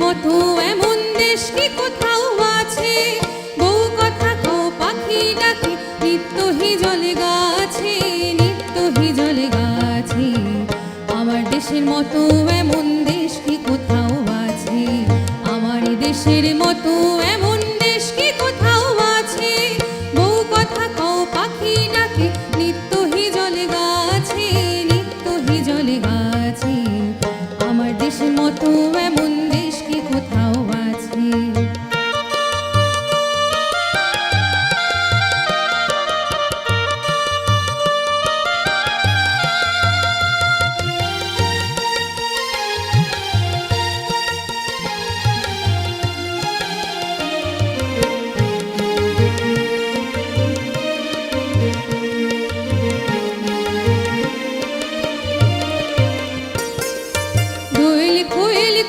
মতো এমন হি জলে গাছে, নিত্য হি জলে গাছে। আমার দেশের মতো এমন দেশ কি কোথাও আছে? আমার দেশের মতো এমন দেশ কি কোথাও আছে? বউ কথা কও পাখি ডাকে, নিত্য হি জলে গাছে, নিত্য হি জলে গাছে। আমার দেশের মতো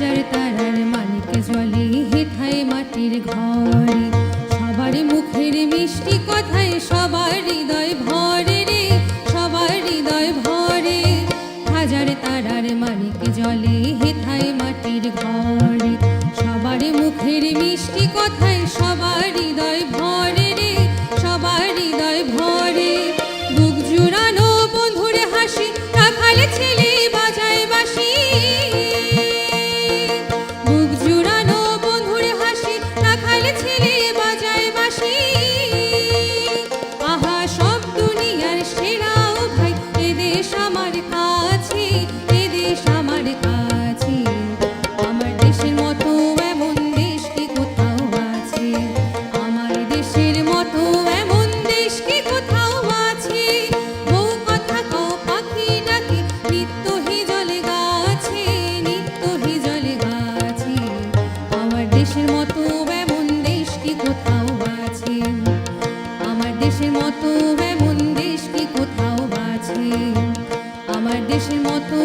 হাজার তারার মালিক জলে হেথায় মাটির ঘরে। সবার মুখের মিষ্টি কথায় সবার হৃদয় ভরে রে, সবার হৃদয় ভরে। হাজার তারার মালিক জলে হেথায় মাটির ঘরে। সবার মুখের মিষ্টি কথায় সবার দেশের মতো এমন দেশ কি কোথাও আছে? আমার দেশের মতো এমন দেশ কি কোথাও আছে? আমার দেশের মতো